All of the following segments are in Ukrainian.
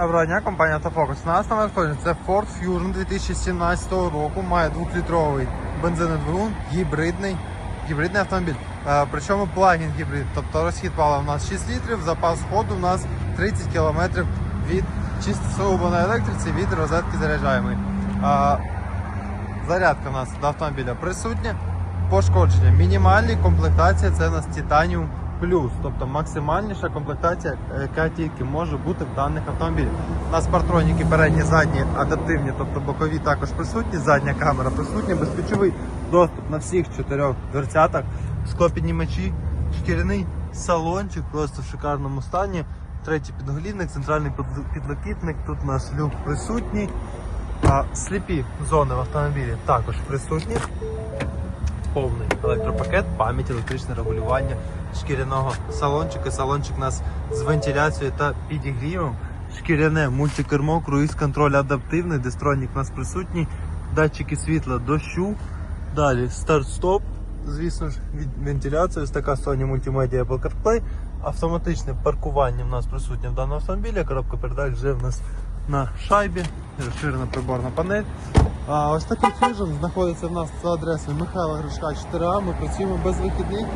Доброго дня, компанія Автофокус. У нас на виході це Ford Fusion 2017 року. Має 2-літровий бензинний гібридний, гібридний автомобіль. Е, причому плагін гібрид, тобто розхід палива у нас 6 літрів, запас ходу у нас 30 км від чисто на електриці від розетки заряджаємої. Е, зарядка у нас до автомобіля присутня. Пошкодження мінімальні, комплектація це у нас Titanium Plus, тобто максимальніша комплектація, яка тільки може бути в даних автомобілях. У нас партроніки передні, задні, адаптивні, тобто бокові також присутні, задня камера присутня, безключовий доступ на всіх чотирьох дверцятах, склопіднімачі, шкіряний салончик просто в шикарному стані. Третій підголівник, центральний підлокітник, тут у нас люк присутній. А сліпі зони в автомобілі також присутні. Повний електропакет, пам'ять, електричне регулювання шкіряного салончика. Салончик у нас з вентиляцією та підігрівом. Шкіряне мультикермо, круїз контроль адаптивний, дистронік у нас присутній, датчики світла дощу. Далі старт-стоп. Звісно ж, від вентиляції, ось така Sony Multimedia Apple CarPlay. Автоматичне паркування в нас присутнє в даному автомобілі. Коробка передач вже в нас на шайбі, розширена приборна панель. А ось такий Fusion знаходиться в нас за адресою Михайла Гришка 4А. Ми працюємо без вихідних.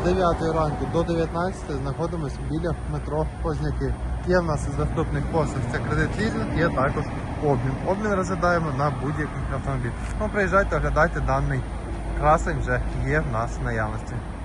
З 9 ранку до 19 знаходимося біля метро Позняки. Є в нас із доступних послуг це кредит лізинг, є також обмін. Обмін розглядаємо на будь-який автомобіль. Ну, приїжджайте, оглядайте даний красень вже є в нас в наявності.